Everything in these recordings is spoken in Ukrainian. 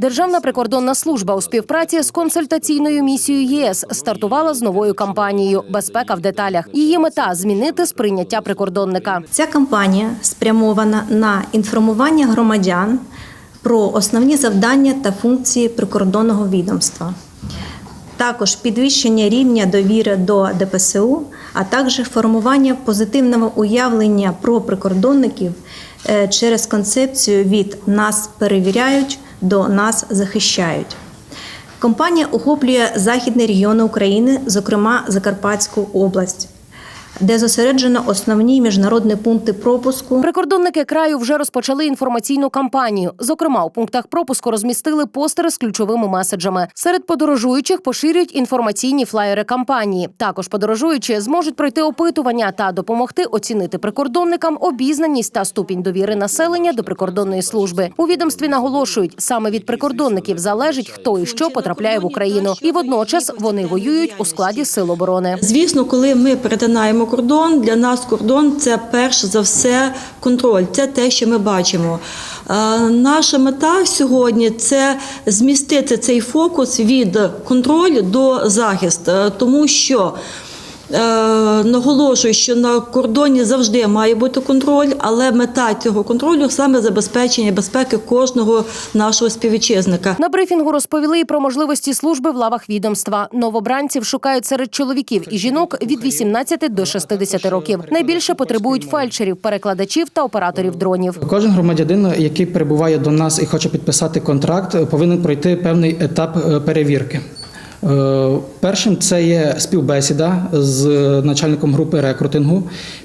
Державна прикордонна служба у співпраці з консультаційною місією ЄС стартувала з новою кампанією Безпека в деталях. Її мета змінити сприйняття прикордонника. Ця кампанія спрямована на інформування громадян про основні завдання та функції прикордонного відомства, також підвищення рівня довіри до ДПСУ, а також формування позитивного уявлення про прикордонників е, через концепцію від нас перевіряють до нас захищають. Компанія охоплює західні регіони України, зокрема Закарпатську область, де зосереджено основні міжнародні пункти пропуску. Прикордонники краю вже розпочали інформаційну кампанію. Зокрема, у пунктах пропуску розмістили постери з ключовими меседжами. Серед подорожуючих поширюють інформаційні флаєри кампанії. Також подорожуючі зможуть пройти опитування та допомогти оцінити прикордонникам обізнаність та ступінь довіри населення до прикордонної служби. У відомстві наголошують, саме від прикордонників залежить, хто і що потрапляє в Україну, і водночас вони воюють у складі сил оборони. Звісно, коли ми перетинаємо кордон, для нас кордон це перш за все контроль. Це те, що ми бачимо. Е, Наша мета сьогодні це змістити цей фокус від контролю до захисту, Е, тому що. Е, Наголошую, що на кордоні завжди має бути контроль, але мета цього контролю саме забезпечення безпеки кожного нашого співвітчизника. На брифінгу розповіли і про можливості служби в лавах відомства. Новобранців шукають серед чоловіків і жінок від 18 до 60 років. Найбільше потребують фельдшерів, перекладачів та операторів дронів. Кожен громадянин, який прибуває до нас і хоче підписати контракт, повинен пройти певний етап е, перевірки. Е, Першим це є співбесіда з начальником групи рекрутингу,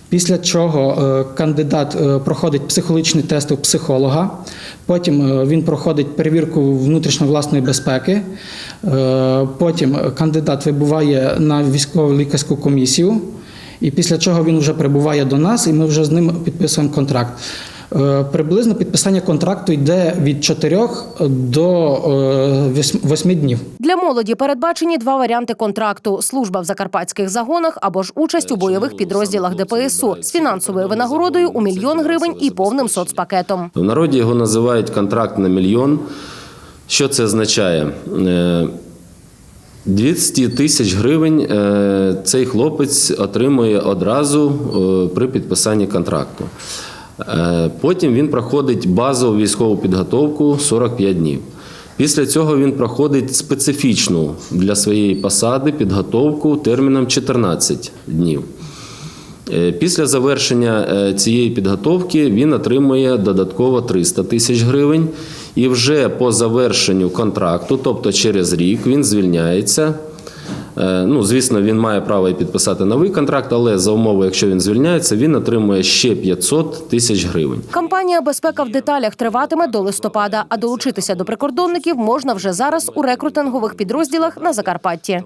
після чого е, кандидат е, проходить психологічний тест у психолога, потім е, він проходить перевірку внутрішньої власної безпеки, е, потім кандидат вибуває на військово лікарську комісію. І після чого він вже прибуває до нас, і ми вже з ним підписуємо контракт. Е, Приблизно підписання контракту йде від 4 до 8 днів. Для молоді передбачені два варіанти контракту: служба в закарпатських загонах або ж участь у бойових підрозділах ДПСУ з фінансовою винагородою у мільйон гривень і повним соцпакетом. В народі його називають контракт на мільйон. Що це означає? Е, 200 тисяч гривень е, цей хлопець отримує одразу е, при підписанні контракту. Е, Потім він проходить базову військову підготовку 45 днів. Після цього він проходить специфічну для своєї посади підготовку терміном 14 днів. Е, Після завершення е, цієї підготовки він отримує додатково 300 тисяч гривень. І вже по завершенню контракту, тобто через рік, він звільняється. Е, Ну, звісно, він має право і підписати новий контракт, але за умови, якщо він звільняється, він отримує ще 500 тисяч гривень. Кампанія Безпека в деталях триватиме до листопада, а долучитися до прикордонників можна вже зараз у рекрутингових підрозділах на Закарпатті.